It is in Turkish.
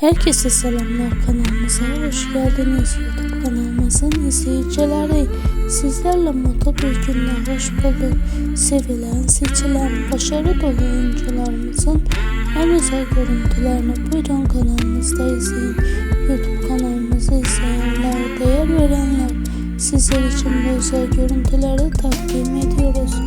Herkese selamlar kanalımıza hoş geldiniz. YouTube kanalımızın izleyicileri sizlerle mutlu bir günle hoş bulduk. Sevilen seçilen başarı dolu oyuncularımızın en özel görüntülerini buyurun kanalımızda izleyin. YouTube kanalımızı izleyenler değer verenler sizler için bu özel görüntüleri takdim ediyoruz.